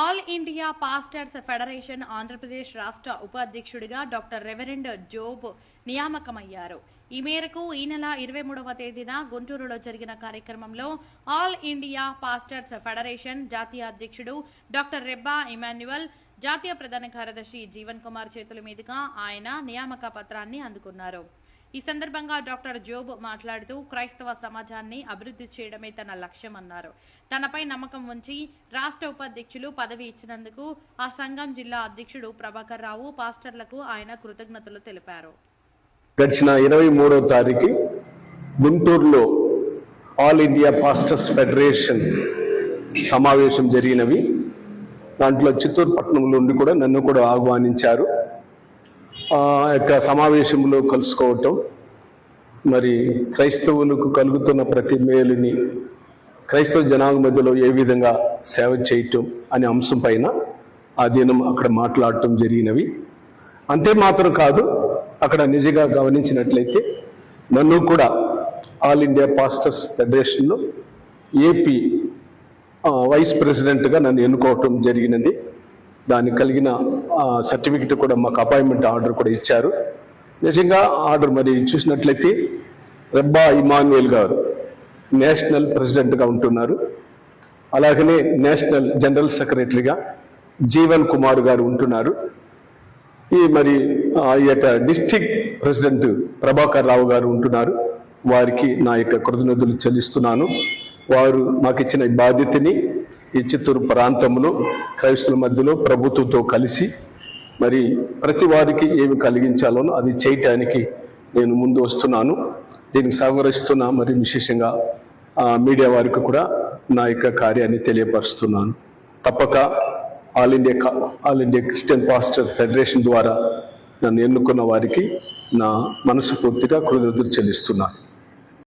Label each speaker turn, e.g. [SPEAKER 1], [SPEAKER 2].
[SPEAKER 1] All India pastors federation Andhra Pradesh రాష్ట్ర ఉపాధ్యక్షుడిగా doctor reverend Job నియామకమయ్యారు. ఈ మేరకు ఈ నెల ఇరవై మూడవ తేదీన గుంటూరులో జరిగిన కార్యక్రమంలో ఆల్ ఇండియా పాస్టర్స్ ఫెడరేషన్ జాతీయ అధ్యక్షుడు డాక్టర్ రెబ్బా ఇమాన్యువల్ జాతీయ ప్రధాన కార్యదర్శి జీవన్ కుమార్ చేతుల మీదుగా ఆయన నియామక పత్రాన్ని అందుకున్నారు. ఈ సందర్భంగా డాక్టర్ జోబ్ మాట్లాడుతూ క్రైస్తవ సమాజాన్ని అభివృద్ధి చేయడమే తన లక్ష్యమన్నారు తనపై నమ్మకం ఉంచి రాష్ట్ర ఉపాధ్యక్షులు పదవి ఇచ్చినందుకు ఆ సంఘం జిల్లా అధ్యక్షుడు ప్రభాకర్ రావు పాస్టర్లకు ఆయన కృతజ్ఞతలు తెలిపారు.
[SPEAKER 2] గడిచిన ఇరవై మూడవ తారీఖు గుంటూరులో ఆల్ ఇండియా పాస్టర్స్ ఫెడరేషన్ సమావేశం జరిగినవి. దాంట్లో చిత్తూరు పట్టణంలో ఉండి కూడా నన్ను కూడా ఆహ్వానించారు. యొక్క సమావేశంలో కలుసుకోవటం. మరి క్రైస్తవులకు కలుగుతున్న ప్రతి మేలుని క్రైస్తవ జనాంగ మధ్యలో ఏ విధంగా సేవ చేయటం అనే అంశం పైన ఆ దినం అక్కడ మాట్లాడటం జరిగినవి. అంతే మాత్రం కాదు అక్కడ నిజంగా గమనించినట్లయితే నన్ను కూడా ఆల్ ఇండియా పాస్టర్స్ ఫెడరేషన్లో ఏపీ వైస్ ప్రెసిడెంట్గా నన్ను ఎన్నుకోవటం జరిగినది. దానికి కలిగిన సర్టిఫికెట్ కూడా మాకు అపాయింట్మెంట్ ఆర్డర్ కూడా ఇచ్చారు. నిజంగా ఆర్డర్ మరి చూసినట్లయితే రెబ్బా ఇమాన్యుయల్ గారు నేషనల్ ప్రెసిడెంట్గా ఉంటున్నారు. అలాగనే నేషనల్ జనరల్ సెక్రటరీగా జీవన్ కుమార్ గారు ఉంటున్నారు. ఈ మరి ఈ యొక్క డిస్టిక్ ప్రెసిడెంట్ ప్రభాకర్ రావు గారు ఉంటున్నారు. వారికి నా యొక్క కృతజ్ఞతలు చెల్లిస్తున్నాను. వారు మాకు ఇచ్చిన బాధ్యతని ఈ చిత్తూరు ప్రాంతంలో క్రైస్తుల మధ్యలో ప్రభుత్వంతో కలిసి మరి ప్రతి వారికి ఏమి కలిగించాలోనో అది చేయటానికి నేను ముందు వస్తున్నాను. దీనికి సహకరిస్తున్న మరి విశేషంగా మీడియా వారికి కూడా నా యొక్క కార్యాన్ని తెలియపరుస్తున్నాను. తప్పక ఆల్ ఇండియా కా- all India Christian pastor federation ద్వారా నన్ను ఎన్నుకున్న వారికి నా మనసుపూర్తిగా కృతజ్ఞతలు చెల్లిస్తున్నాను.